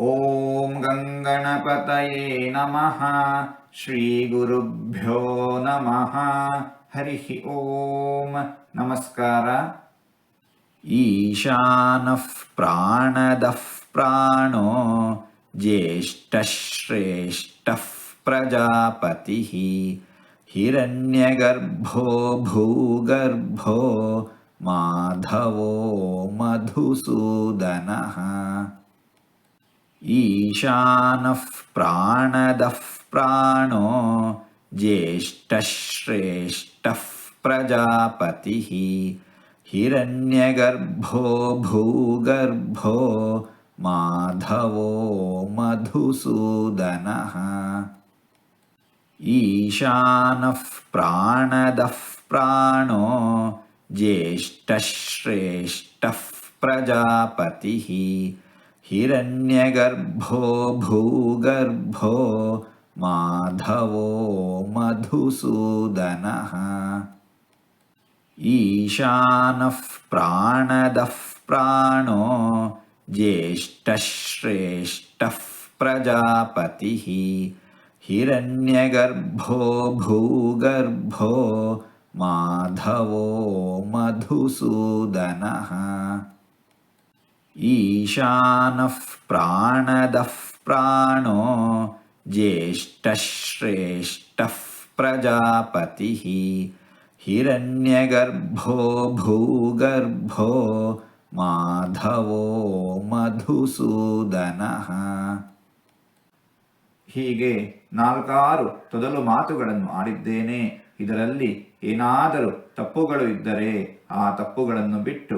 ॐ गङ्गणपतये नमः श्रीगुरुभ्यो नमः। हरिः ॐ नमस्कार। ईशानः प्राणदः प्राणो ज्येष्ठश्रेष्ठः प्रजापतिः। हिरण्यगर्भो भूगर्भो माधवो मधुसूदनः। ईशानः प्राणदः प्राणो ज्येष्ठश्रेष्ठः प्रजापतिः। हिरण्यगर्भो भूगर्भो माधवो मधुसूदनः। ईशानः प्राणदः प्राणो ज्येष्ठश्रेष्ठः प्रजापतिः हिरण्यगर्भो भूगर्भो माधवो मधुसूदनः। ईशानः प्राणदः प्राणो ज्येष्ठश्रेष्ठः प्रजापतिः। हिरण्यगर्भो भूगर्भो माधवो मधुसूदनः ईशानः प्राणदः प्राणो ज्येष्ठश्रेष्ठः प्रजापतिः हिरण्यगर्भो भूगर्भो ಮಾಧವೋ ಮಧುಸೂದನಃ ಹೀಗೆ ನಾಲ್ಕಾರು ತೊದಲು ಮಾತುಗಳನ್ನು ಆಡಿದ್ದೇನೆ ಇದರಲ್ಲಿ ಏನಾದರೂ ತಪ್ಪುಗಳು ಇದ್ದರೆ ಆ ತಪ್ಪುಗಳನ್ನು ಬಿಟ್ಟು